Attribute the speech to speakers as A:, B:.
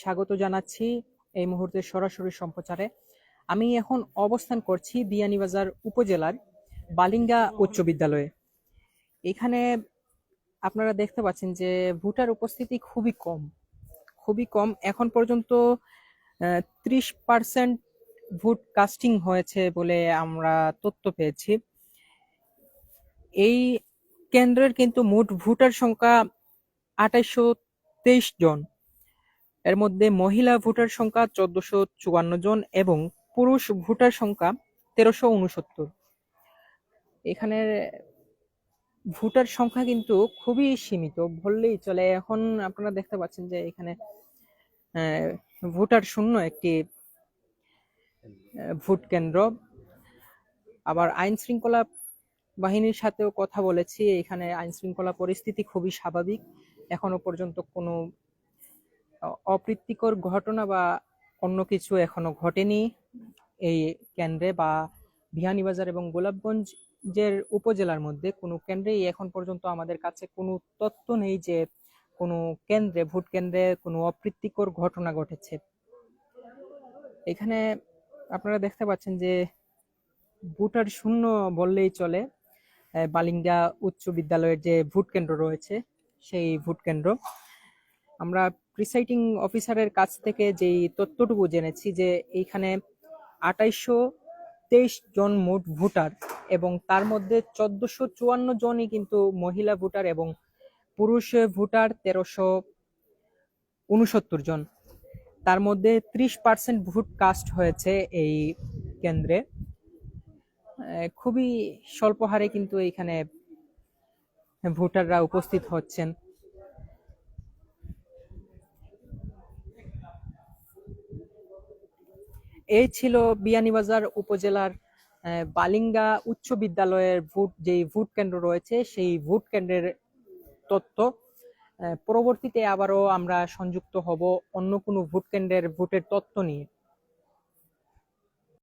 A: স্বাগত জানাচ্ছি এই মুহূর্তে সরাসরি সম্প্রচারে। আমি এখন অবস্থান করছি বিয়ানীবাজার উপজেলার বালিঙ্গা উচ্চ বিদ্যালয়ে। এখানে আপনারা দেখতে পাচ্ছেন যে ভোটার উপস্থিতি খুবই কম খুবই কম। এখন পর্যন্ত ত্রিশ পার্সেন্ট ভোট কাস্টিং হয়েছে বলে আমরা তথ্য পেয়েছি। এই কেন্দ্রের কিন্তু মোট ভোটার সংখ্যা আঠাইশো তেইশ জন। এর মধ্যে মহিলা ভোটার সংখ্যা চোদ্দশো চুয়ান্ন জন এবং পুরুষ ভোটার সংখ্যা তেরোশো উনসত্তর। এখানের ভোটার সংখ্যা কিন্তু খুবই সীমিত, বললেই চলে। এখন আপনারা দেখতে পাচ্ছেন যে এখানে ভোটার শূন্য একটি ভোট কেন্দ্র। আবার আইন শৃঙ্খলা বাহিনীর সাথেও কথা বলেছি। এখানে আইন শৃঙ্খলা পরিস্থিতি খুবই স্বাভাবিক। এখনও পর্যন্ত কোনো অপ্রীতিকর ঘটনা বা অন্য কিছু এখনও ঘটেনি এই কেন্দ্রে বা বিয়ানীবাজার এবং গোলাপগঞ্জের উপজেলার মধ্যে কোনো কেন্দ্রেই এখন পর্যন্ত আমাদের কাছে কোনো তথ্য নেই যে কোনো কেন্দ্রে, ভোট কেন্দ্রে কোনো অপ্রীতিকর ঘটনা ঘটেছে। এখানে আপনারা দেখতে পাচ্ছেন যে ভোটার শূন্য বললেই চলে। বালিঙ্গা উচ্চ বিদ্যালয়ের যে ভোট কেন্দ্র রয়েছে, সেই ভোট কেন্দ্র। আমরা প্রিসাইডিং অফিসারের কাছ থেকে যেই তথ্যটুকু জেনেছি যে এইখানে আঠাইশো তেইশ জন মোট ভোটার এবং তার মধ্যে চোদ্দশো চুয়ান্ন জনই কিন্তু মহিলা ভোটার এবং পুরুষ ভোটার তেরোশো উনসত্তর জন। তার মধ্যে ত্রিশ পার্সেন্ট ভোট কাস্ট হয়েছে এই কেন্দ্রে। খুবই স্বল্প হারে কিন্তু এইখানে ভোটাররা উপস্থিত হচ্ছেন। এই ছিল বিয়ানীবাজার উপজেলার বালিঙ্গা উচ্চ বিদ্যালয়ের ভোট, যেই ভোট কেন্দ্র রয়েছে, সেই ভোট কেন্দ্রের তথ্য পরবর্তীতে আবারও আমরা সংযুক্ত হব অন্য কোনো ভোট কেন্দ্রের ভোটের তথ্য নিয়ে।